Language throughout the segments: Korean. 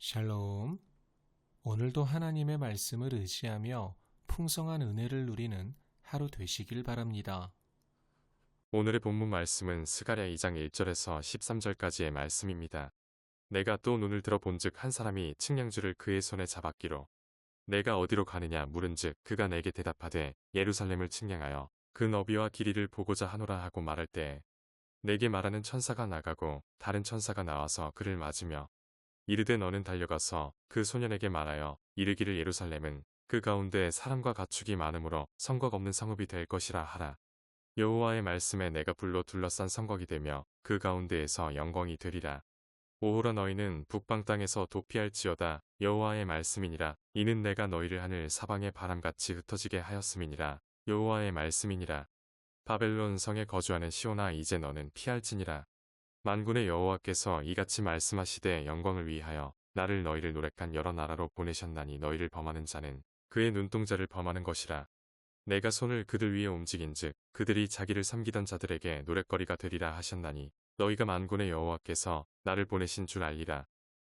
샬롬. 오늘도 하나님의 말씀을 의지하며 풍성한 은혜를 누리는 하루 되시길 바랍니다. 오늘의 본문 말씀은 스가랴 2장 1절에서 13절까지의 말씀입니다. 내가 또 눈을 들어 본즉 한 사람이 측량줄을 그의 손에 잡았기로 내가 어디로 가느냐 물은즉 그가 내게 대답하되 예루살렘을 측량하여 그 너비와 길이를 보고자 하노라 하고 말할 때에 내게 말하는 천사가 나가고 다른 천사가 나와서 그를 맞으며 이르되 너는 달려가서 그 소년에게 말하여 이르기를 예루살렘은 그 가운데 사람과 가축이 많으므로 성곽 없는 성읍이 될 것이라 하라. 여호와의 말씀에 내가 불로 둘러싼 성곽이 되며 그 가운데에서 영광이 되리라. 오호라 너희는 북방 땅에서 도피할지어다. 여호와의 말씀이니라. 이는 내가 너희를 하늘 사방의 바람같이 흩어지게 하였음이니라. 여호와의 말씀이니라. 바벨론 성에 거주하는 시온아 이제 너는 피할지니라 만군의 여호와께서 이같이 말씀하시되 영광을 위하여 나를 너희를 노력한 여러 나라로 보내셨나니 너희를 범하는 자는 그의 눈동자를 범하는 것이라 내가 손을 그들 위에 움직인즉 그들이 자기를 섬기던 자들에게 노랫거리가 되리라 하셨나니 너희가 만군의 여호와께서 나를 보내신 줄 알리라.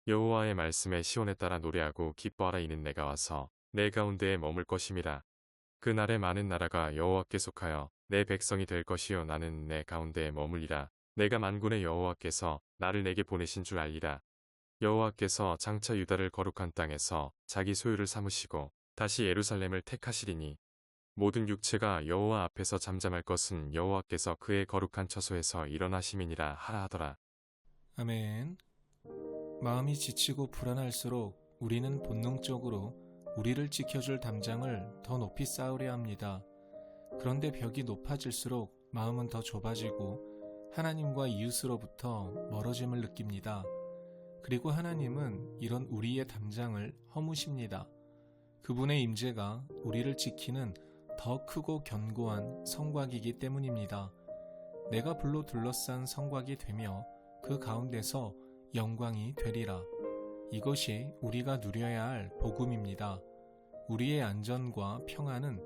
여호와의 말씀에 시온에 따라 노래하고 기뻐하라 이는 내가 와서 내 가운데에 머물 것임이라. 그날에 많은 나라가 여호와께 속하여 내 백성이 될 것이요 나는 내 가운데에 머물리라. 내가 만군의 여호와께서 나를 내게 보내신 줄 알리라. 여호와께서 장차 유다를 거룩한 땅에서 자기 소유를 삼으시고 다시 예루살렘을 택하시리니 모든 육체가 여호와 앞에서 잠잠할 것은 여호와께서 그의 거룩한 처소에서 일어나심이니라 하라 하더라. 아멘. 마음이 지치고 불안할수록 우리는 본능적으로 우리를 지켜줄 담장을 더 높이 쌓으려 합니다. 그런데 벽이 높아질수록 마음은 더 좁아지고 하나님과 이웃으로부터 멀어짐을 느낍니다. 그리고 하나님은 이런 우리의 담장을 허무십니다. 그분의 임재가 우리를 지키는 더 크고 견고한 성곽이기 때문입니다. 내가 불로 둘러싼 성곽이 되며 그 가운데서 영광이 되리라. 이것이 우리가 누려야 할 복음입니다. 우리의 안전과 평안은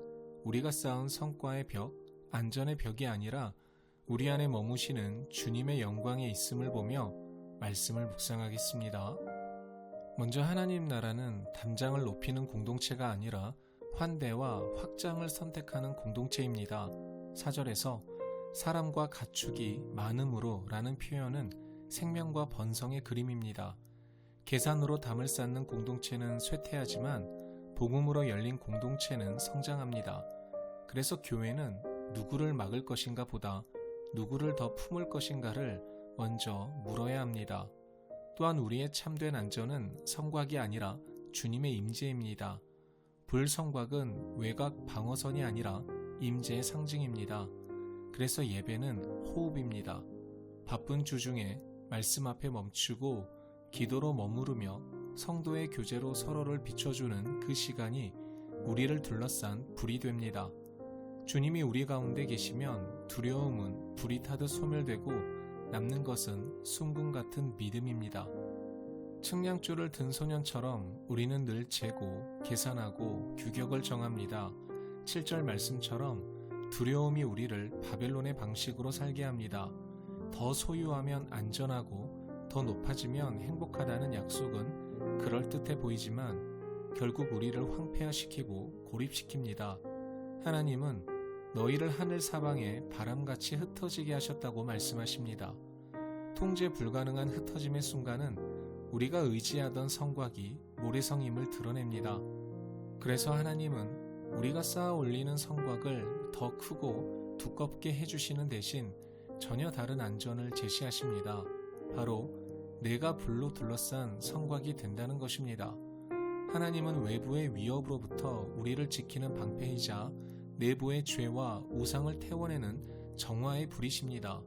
우리가 쌓은 성과의 벽, 안전의 벽이 아니라 우리 안에 머무시는 주님의 영광에 있음을 보며 말씀을 묵상하겠습니다. 먼저 하나님 나라는 담장을 높이는 공동체가 아니라 환대와 확장을 선택하는 공동체입니다. 사절에서 사람과 가축이 많음으로 라는 표현은 생명과 번성의 그림입니다. 계산으로 담을 쌓는 공동체는 쇠퇴하지만 복음으로 열린 공동체는 성장합니다. 그래서 교회는 누구를 막을 것인가 보다 누구를 더 품을 것인가를 먼저 물어야 합니다. 또한 우리의 참된 안전은 성곽이 아니라 주님의 임재입니다. 불성곽은 외곽 방어선이 아니라 임재의 상징입니다. 그래서 예배는 호흡입니다. 바쁜 주중에 말씀 앞에 멈추고 기도로 머무르며 성도의 교제로 서로를 비춰주는 그 시간이 우리를 둘러싼 불이 됩니다. 주님이 우리 가운데 계시면 두려움은 불이 타듯 소멸되고 남는 것은 순금 같은 믿음입니다. 측량줄을 든 소년처럼 우리는 늘 재고, 계산하고 규격을 정합니다. 7절 말씀처럼 두려움이 우리를 바벨론의 방식으로 살게 합니다. 더 소유하면 안전하고 더 높아지면 행복하다는 약속은 그럴듯해 보이지만 결국 우리를 황폐화시키고 고립시킵니다. 하나님은 너희를 하늘 사방에 바람같이 흩어지게 하셨다고 말씀하십니다. 통제 불가능한 흩어짐의 순간은 우리가 의지하던 성곽이 모래성임을 드러냅니다. 그래서 하나님은 우리가 쌓아 올리는 성곽을 더 크고 두껍게 해주시는 대신 전혀 다른 안전을 제시하십니다. 바로 내가 불로 둘러싼 성곽이 된다는 것입니다. 하나님은 외부의 위협으로부터 우리를 지키는 방패이자 내부의 죄와 우상을 태워내는 정화의 불이십니다.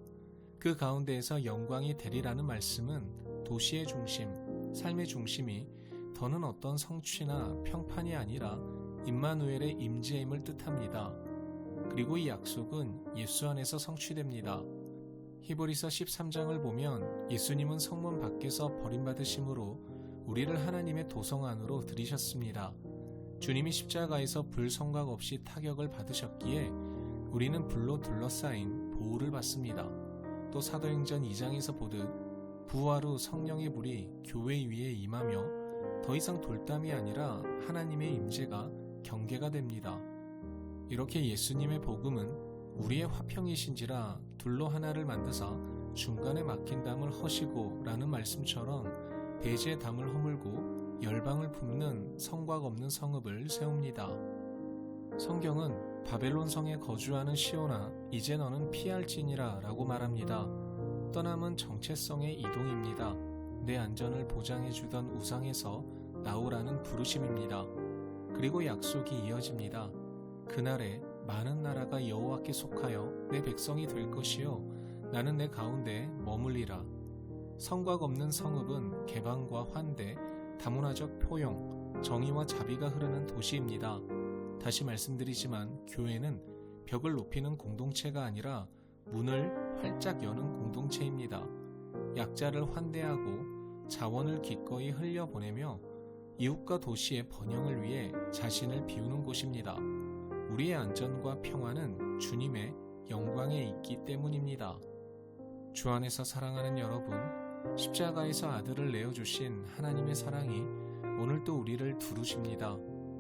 그 가운데에서 영광이 되리라는 말씀은 도시의 중심, 삶의 중심이 더는 어떤 성취나 평판이 아니라 임마누엘의 임재임을 뜻합니다. 그리고 이 약속은 예수 안에서 성취됩니다. 히브리서 13장을 보면 예수님은 성문 밖에서 버림받으심으로 우리를 하나님의 도성 안으로 들이셨습니다. 주님이 십자가에서 불성각 없이 타격을 받으셨기에 우리는 불로 둘러싸인 보호를 받습니다. 또 사도행전 2장에서 보듯 부활 후 성령의 불이 교회 위에 임하며 더 이상 돌담이 아니라 하나님의 임재가 경계가 됩니다. 이렇게 예수님의 복음은 우리의 화평이신지라 둘로 하나를 만드사 중간에 막힌 담을 허시고 라는 말씀처럼 대지의 담을 허물고 열방을 품는 성곽 없는 성읍을 세웁니다. 성경은 바벨론 성에 거주하는 시온아 이제 너는 피할지니라 라고 말합니다. 떠남은 정체성의 이동입니다. 내 안전을 보장해 주던 우상에서 나오라는 부르심입니다. 그리고 약속이 이어집니다. 그날에 많은 나라가 여호와께 속하여 내 백성이 될 것이요 나는 내 가운데 머물리라. 성곽 없는 성읍은 개방과 환대, 다문화적 포용, 정의와 자비가 흐르는 도시입니다. 다시 말씀드리지만 교회는 벽을 높이는 공동체가 아니라 문을 활짝 여는 공동체입니다. 약자를 환대하고 자원을 기꺼이 흘려보내며 이웃과 도시의 번영을 위해 자신을 비우는 곳입니다. 우리의 안전과 평화는 주님의 영광에 있기 때문입니다. 주 안에서 사랑하는 여러분, 십자가에서 아들을 내어주신 하나님의 사랑이 오늘도 우리를 두루십니다.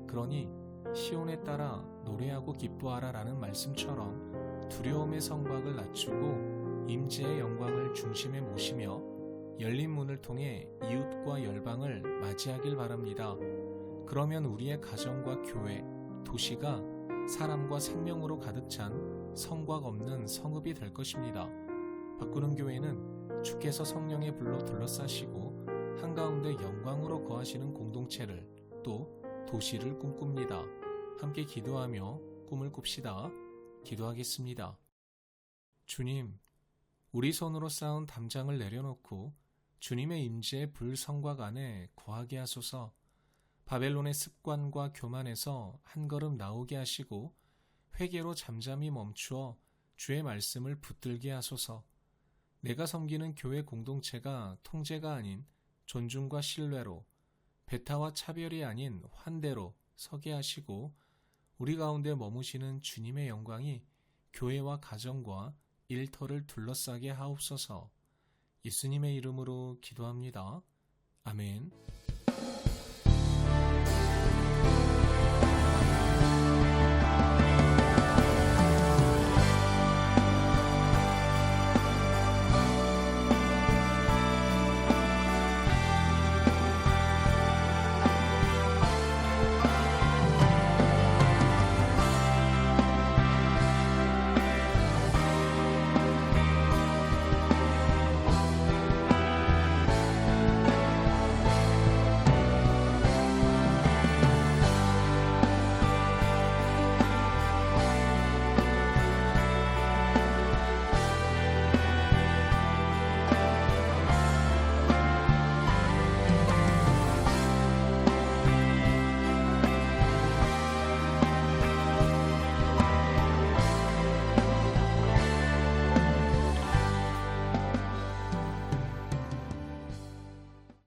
그러니 시온에 따라 노래하고 기뻐하라 라는 말씀처럼 두려움의 성곽을 낮추고 임재의 영광을 중심에 모시며 열린 문을 통해 이웃과 열방을 맞이하길 바랍니다. 그러면 우리의 가정과 교회, 도시가 사람과 생명으로 가득 찬 성곽 없는 성읍이 될 것입니다. 바꾸는 교회는 주께서 성령의 불로 둘러싸시고 한가운데 영광으로 거하시는 공동체를 또 도시를 꿈꿉니다. 함께 기도하며 꿈을 꿉시다. 기도하겠습니다. 주님, 우리 손으로 쌓은 담장을 내려놓고 주님의 임재의 불성곽 안에 거하게 하소서. 바벨론의 습관과 교만에서 한 걸음 나오게 하시고 회개로 잠잠히 멈추어 주의 말씀을 붙들게 하소서. 내가 섬기는 교회 공동체가 통제가 아닌 존중과 신뢰로 배타와 차별이 아닌 환대로 서게 하시고 우리 가운데 머무시는 주님의 영광이 교회와 가정과 일터를 둘러싸게 하옵소서. 예수님의 이름으로 기도합니다. 아멘.